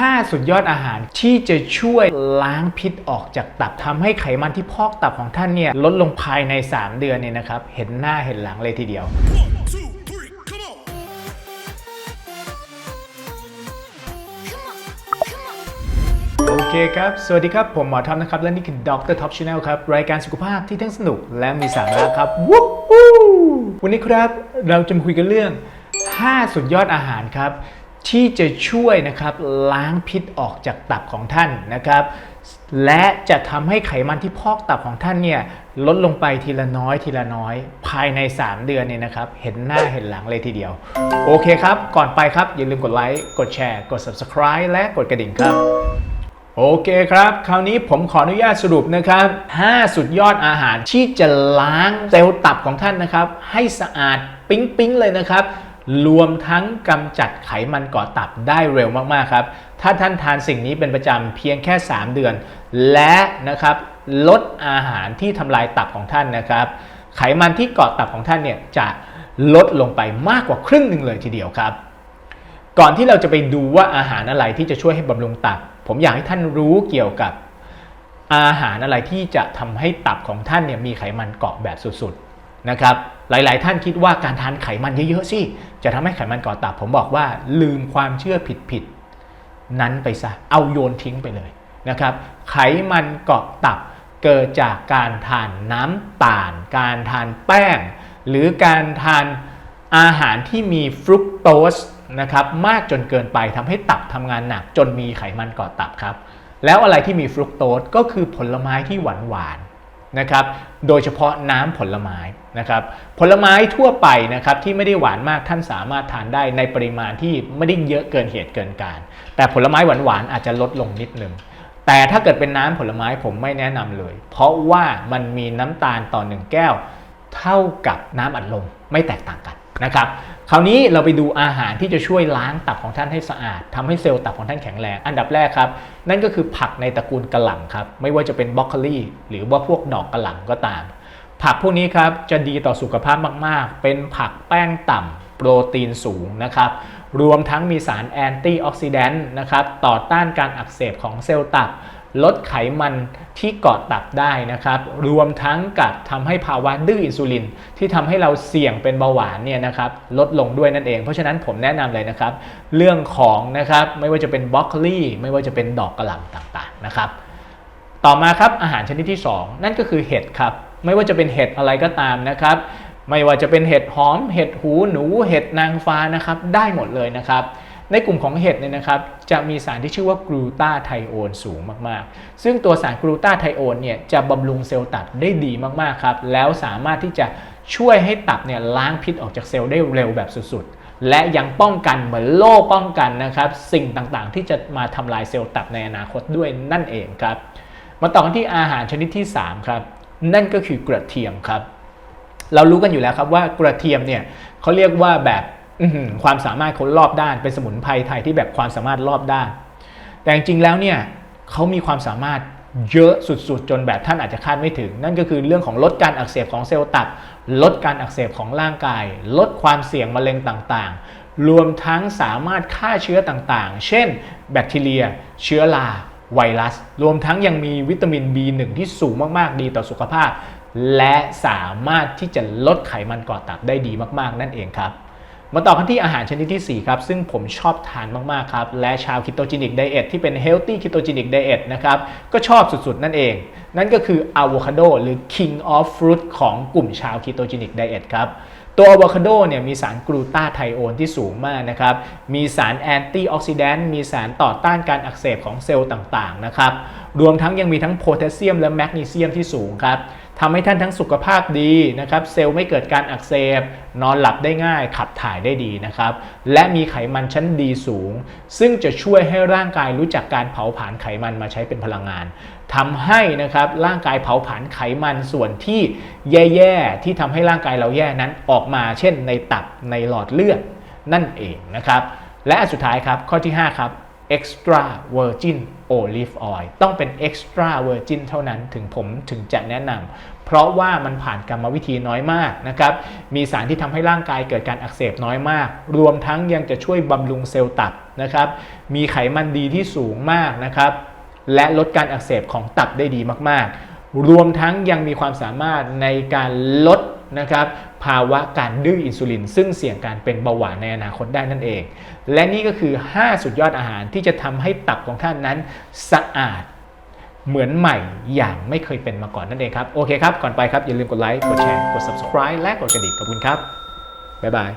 5 สุดยอดอาหารที่จะช่วยล้างพิษออกจากตับทำให้ไขมันที่พอกตับของท่านเนี่ยลดลงภายใน 3 เดือนเนี่ยนะครับเห็นหน้าเห็นหลังเลยทีเดียว One, two, three, โอเคครับ สวัสดีครับ ผมหมอทอมนะครับ และนี่คือ Dr. Top Channel ครับ รายการสุขภาพที่ทั้งสนุกและมีสาระครับวู้ฮู้วันนี้ครับเราจะมาคุยกันเรื่อง 5 สุดยอดอาหารครับ ที่จะช่วยนะครับล้างพิษออกจากตับของท่านนะครับ และจะทำให้ไขมันที่พอกตับของท่านเนี่ยลดลงไปทีละน้อยทีละน้อย ภายใน 3 เดือนเนี่ยนะครับ เห็นหน้าเห็นหลังเลยทีเดียว โอเคครับ ก่อนไปครับ อย่าลืมกดไลค์กดแชร์ กด subscribe และกดกระดิ่งครับ โอเคครับ คราวนี้ผมขออนุญาตสรุปนะครับ 5 สุดยอดอาหารที่จะล้างเซลล์ตับของท่านนะครับ ให้สะอาดปิ๊งปิ๊งๆเลยนะครับ รวมทั้งกำจัดไขมันเกาะตับได้เร็วมากๆครับ ถ้าท่านทานสิ่งนี้เป็นประจำเพียงแค่ 3 เดือน และนะครับลดอาหารที่ทำลายตับของท่านนะครับ ไขมันที่เกาะตับของท่านเนี่ยจะลดลงไปมากกว่าครึ่งหนึ่งเลยทีเดียวครับ ก่อนที่เราจะไปดูว่าอาหารอะไรที่จะช่วยให้บำรุงตับ ผมอยากให้ท่านรู้เกี่ยวกับอาหารอะไรที่จะทำให้ตับของท่านเนี่ยมีไขมันเกาะแบบสุดๆ นะครับหลาย ๆ ท่านคิดว่าการทานไขมันเยอะ ๆ สิ จะทำให้ไขมันเกาะตับ ผมบอกว่าลืมความเชื่อผิด ๆ นั้นไปซะ เอาโยนทิ้งไปเลยนะครับ ไขมันเกาะตับเกิดจากการทานน้ำตาล การทานแป้ง หรือการทานอาหารที่มีฟรุกโตสนะครับมากจนเกินไปทำให้ตับทำงานหนัก จนมีไขมันเกาะตับครับ แล้วอะไรที่มีฟรุกโตสก็คือผลไม้ที่หวานหวานๆนะครับ โดยเฉพาะน้ำผลไม้ นะครับผลไม้ทั่วไปนะครับที่ไม่ได้หวานมากท่านสามารถทานได้ในปริมาณที่ไม่ได้เยอะเกินเหตุเกินการ แต่ผลไม้หวานๆอาจจะลดลงนิดนึงแต่ถ้าเกิดเป็นน้ำผลไม้ผมไม่แนะนำเลย เพราะว่ามันมีน้ำตาลต่อหนึ่งแก้ว เท่ากับน้ำอัดลมไม่แตกต่างกันนะครับคราวนี้เราไปดูอาหารที่จะช่วยล้างตับของท่านให้สะอาดทำให้เซลล์ตับของท่านแข็งแรง อันดับแรกครับ นั่นก็คือผักในตระกูลกระหล่ำครับ ไม่ว่าจะเป็นบรอกโคลีหรือว่าพวกดอกกระหล่ำก็ตาม ผักพวกนี้ครับจะดีต่อสุขภาพมาก ๆ เป็นผักแป้งต่ำโปรตีนสูงนะครับรวมทั้งมีสารแอนตี้ออกซิแดนต์นะครับต่อต้านการอักเสบของเซลล์ตับ ลดไขมันที่เกาะตับได้นะครับ รวมทั้งกับทำให้ภาวะดื้ออินซูลิน ที่ทำให้เราเสี่ยงเป็นเบาหวานเนี่ยนะครับลดลงด้วยนั่นเอง เพราะฉะนั้นผมแนะนำเลยนะครับ เรื่องของนะครับไม่ว่าจะเป็นบรอกโคลีไม่ว่าจะเป็นดอกกระหล่ำต่างๆนะครับ ต่อมาครับอาหารชนิดที่ 2 นั่นก็คือเห็ดครับ ไม่ว่าจะเป็นเห็ดอะไรก็ตามนะครับ ไม่ว่าจะเป็นเห็ดหอม เห็ดหูหนู เห็ดนางฟ้านะครับ ได้หมดเลยนะครับ ในกลุ่มของเห็ดเนี่ยนะครับ จะมีสารที่ชื่อว่ากลูตาไทโอนสูงมากๆ ซึ่งตัวสารกลูตาไทโอนเนี่ยจะบำรุงเซลล์ตับได้ดีมากๆครับ แล้วสามารถที่จะช่วยให้ตับเนี่ยล้างพิษออกจากเซลล์ได้เร็วแบบสุดๆและยังป้องกันเหมือนโล่ป้องกันนะครับ สิ่งต่างๆ ที่จะมาทำลายเซลล์ตับในอนาคตด้วยนั่นเองครับ มาต่อกันที่อาหารชนิดที่ 3 ครับ นั่นก็คือกระเทียมครับ เรารู้กันอยู่แล้วครับว่ากระเทียมเนี่ยเขาเรียกว่าแบบความสามารถเขารอบด้านเป็นสมุนไพรไทยที่แบบความสามารถรอบด้าน แต่จริงๆแล้วเนี่ยเขามีความสามารถเยอะสุดๆ จนแบบท่านอาจจะคาดไม่ถึง นั่นก็คือเรื่องของลดการอักเสบของเซลล์ตับ ลดการอักเสบของร่างกาย ลดความเสี่ยงมะเร็งต่างๆ รวมทั้งสามารถฆ่าเชื้อต่างๆ เช่น แบคทีเรีย เชื้อรา ไวรัส รวมทั้งยังมีวิตามิน B1 ที่สูงมากๆ ดีต่อสุขภาพ และสามารถที่จะลดไขมันก่อตับได้ดีมากๆ นั่นเองครับ มาต่อกันที่อาหารชนิดที่ 4 ครับ ซึ่งผมชอบทานมาก ๆ ครับ และชาวคิโตจินิกไดเอทที่เป็น Healthy Ketogenic Diet นะครับ ก็ชอบสุด ๆ นั่นเอง นั่นก็คืออะโวคาโดหรือ King of Fruit ของกลุ่มชาวคิโตจินิกไดเอทครับตัวอะโวคาโดเนี่ยมีสารกลูตาไทโอนที่สูงมากนะครับ มีสารแอนตี้ออกซิแดนต์ มีสารต่อต้านการอักเสบของเซลล์ต่าง ๆ นะครับ รวมทั้งยังมีทั้งโพแทสเซียมและแมกนีเซียมที่สูงครับ ทำให้ท่านทั้งสุขภาพดีนะครับเซลล์ไม่เกิดการอักเสบ นอนหลับได้ง่าย ขับถ่ายได้ดีนะครับและมีไขมันชั้นดีสูง ซึ่งจะช่วยให้ร่างกายรู้จักการเผาผลาญไขมันมาใช้เป็นพลังงานทำให้นะครับร่างกายเผาผลาญไขมันส่วนที่แย่ๆที่ทำให้ร่างกายเราแย่นั้นออกมาเช่นในตับในหลอดเลือดนั่นเองนะครับและสุดท้ายครับข้อที่ 5 ครับ extra virgin olive oil ต้องเป็น extra virgin เท่านั้นถึงผมถึงจะแนะนำเพราะว่ามันผ่านกรรมวิธีน้อยมากนะครับมีสารที่ทำให้ร่างกายเกิดการอักเสบน้อยมาก รวมทั้งยังจะช่วยบำรุงเซลล์ตับนะครับมีไขมันดีที่สูงมากนะครับและลดการอักเสบของตับได้ดีมากๆ รวมทั้งยังมีความสามารถในการลด นะครับภาวะการดื้ออินซูลิน ซึ่งเสี่ยงการเป็นเบาหวานในอนาคตได้นั่นเอง และนี่ก็คือ 5 สุดยอดอาหารที่จะทำให้ตับของท่านนั้นสะอาดเหมือนใหม่อย่างไม่เคยเป็นมาก่อนนั่นเองครับ โอเคครับ ก่อนไปครับ อย่าลืมกดไลค์ กดแชร์ กด subscribe และกดกระดิ่งขอบคุณครับ บ๊ายบาย